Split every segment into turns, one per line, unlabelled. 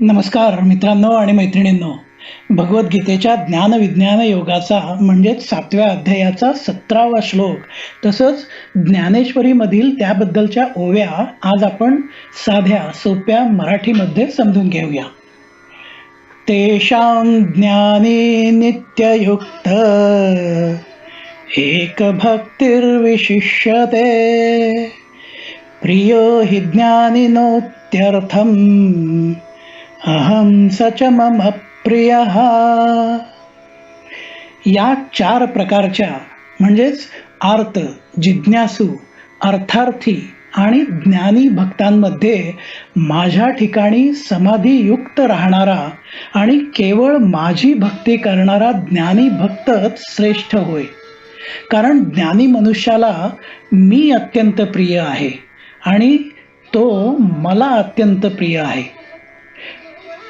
नमस्कार मित्रांनो आणि मैत्रिणींनो. भगवद्गीतेच्या ज्ञानविज्ञान योगाचा म्हणजेच सातव्या अध्यायाचा सतरावा श्लोक तसंच ज्ञानेश्वरीमधील त्याबद्दलच्या ओव्या आज आपण साध्या सोप्या मराठीमध्ये समजून घेऊया. तेषां ज्ञानी नित्ययुक्त एक भक्तिर्विशिष्यते प्रियो हि ज्ञानिनोत्यर्थम् अहम स च मम प्रिय. या चार प्रकारच्या म्हणजेच आर्त जिज्ञासू अर्थार्थी आणि ज्ञानी भक्तांमध्ये माझ्या ठिकाणी समाधीयुक्त राहणारा आणि केवळ माझी भक्ती करणारा ज्ञानी भक्तच श्रेष्ठ होय. कारण ज्ञानी मनुष्याला मी अत्यंत प्रिय आहे आणि तो मला अत्यंत प्रिय आहे.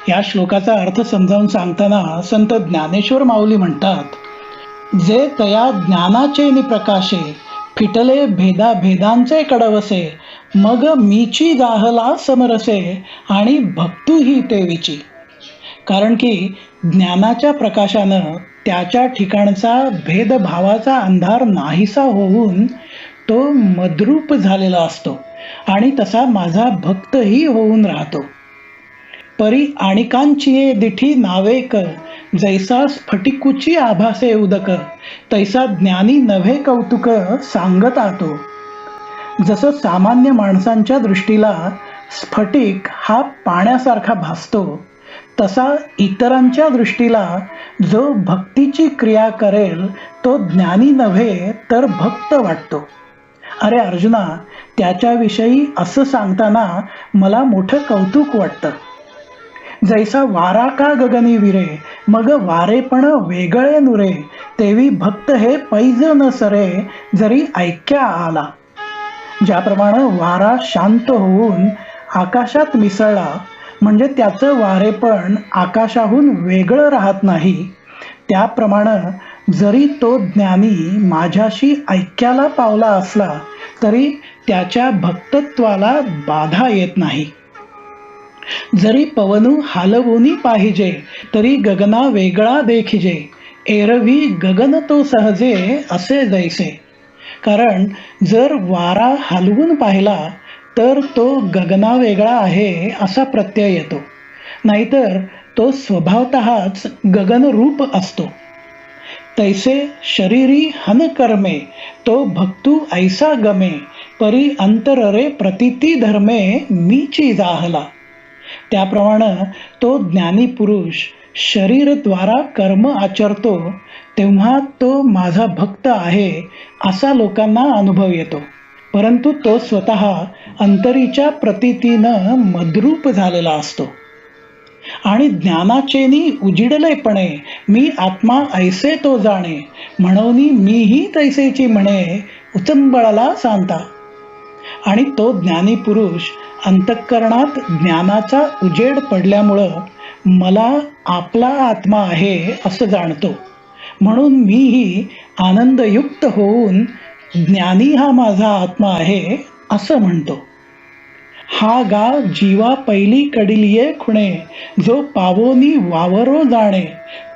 या श्लोकाचा अर्थ समजावून सांगताना संत ज्ञानेश्वर माऊली म्हणतात जे तया ज्ञानाचे निप्रकाशे फिटले भेदा भेदांचे कडवसे मग मीची जाहला समरसे आणि भक्तूही तेवीची कारण की ज्ञानाच्या प्रकाशानं त्याच्या ठिकाणचा भेदभावाचा अंधार नाहीसा होऊन तो मद्रूप झालेला असतो आणि तसा माझा भक्तही होऊन राहतो. परी आणिकांची दिठी नावेक जैसा स्फटिकुची आभासे उदक. तैसा ज्ञानी नव्हे कौतुक सांगत आतो. जसं सामान्य माणसांच्या दृष्टीला स्फटिक हा पाण्यासारखा भासतो तसा इतरांच्या दृष्टीला जो भक्तीची क्रिया करेल तो ज्ञानी नव्हे तर भक्त वाटतो. अरे अर्जुना त्याच्याविषयी असं सांगताना मला मोठं कौतुक वाटतं. जैसा वारा का गगनी विरे मग वारेपण वेगळे नुरे. तेवी भक्त हे पैज न सरे जरी ऐक्या आला. ज्याप्रमाणे वारा शांत होऊन आकाशात मिसळला म्हणजे त्याचं वारेपण आकाशाहून वेगळं राहत नाही. त्याप्रमाणे जरी तो ज्ञानी माझ्याशी ऐक्याला पावला असला तरी त्याच्या भक्तत्वाला बाधा येत नाही. जरी पवनू हालवूनी पाहिजे तरी गगना वेगळा देखिजे. एरवी गगन तो सहजे असे जैसे. कारण जर वारा हलवून पाहिला तर तो गगना वेगळा आहे असा प्रत्यय येतो. नाहीतर तो स्वभावतःच गगनरूप असतो. तैसे शरीरी हन कर्मे तो भक्तू ऐसा गमे परी अंतररे प्रतिती धर्मे मीची जाहला. त्याप्रमाणे तो ज्ञानी पुरुष शरीरद्वारा कर्म आचरतो तेव्हा तो माझा भक्त आहे असा लोकांना अनुभव येतो. परंतु तो स्वतः अंतरीच्या प्रतीतीनं मद्रूप झालेला असतो. आणि ज्ञानाचेनी उजिडलेपणे मी आत्मा ऐसे तो जाणे म्हणून मीही तैसेची म्हणे उचंबळाला सांगता. आणि तो ज्ञानी पुरुष अंतःकरणात ज्ञानाचा उजेड पडल्यामुळं मला आपला आत्मा आहे असं जाणतो. म्हणून मीही आनंदयुक्त होऊन ज्ञानी हा माझा आत्मा आहे असं म्हणतो. हा गा जीवा पहिली कडीलिये खुणे जो पावोनी वावरो जाणे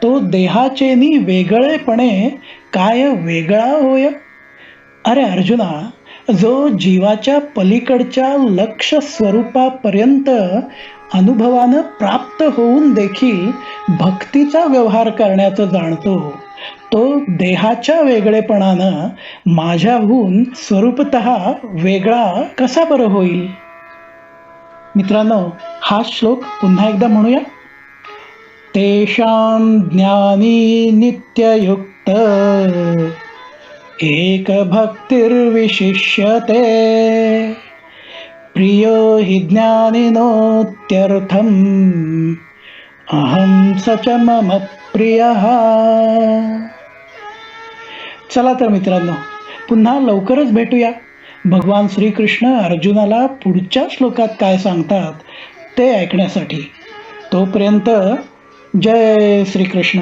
तो देहाचेनी वेगळेपणे काय वेगळा होय? अरे अर्जुना जो जीवाच्या पलीकडच्या लक्ष स्वरूपापर्यंत अनुभवानं प्राप्त होऊन देखील भक्तीचा व्यवहार करण्याचं जाणतो तो देहाच्या वेगळेपणानं माझ्याहून स्वरूपत वेगळा कसा बरं होईल? मित्रांनो हा श्लोक पुन्हा एकदा म्हणूया. तेषां ज्ञानी नित्ययुक्त। एकभक्तिर्विशिष्यते। प्रियो हि ज्ञानिनोत्यर्थम्। अहं स च मम प्रियः। चला तर मित्रांनो पुन्हा लवकरच भेटूया. भगवान श्रीकृष्ण अर्जुनाला पुढच्या श्लोकात काय सांगतात ते ऐकण्यासाठी. तोपर्यंत जय श्रीकृष्ण.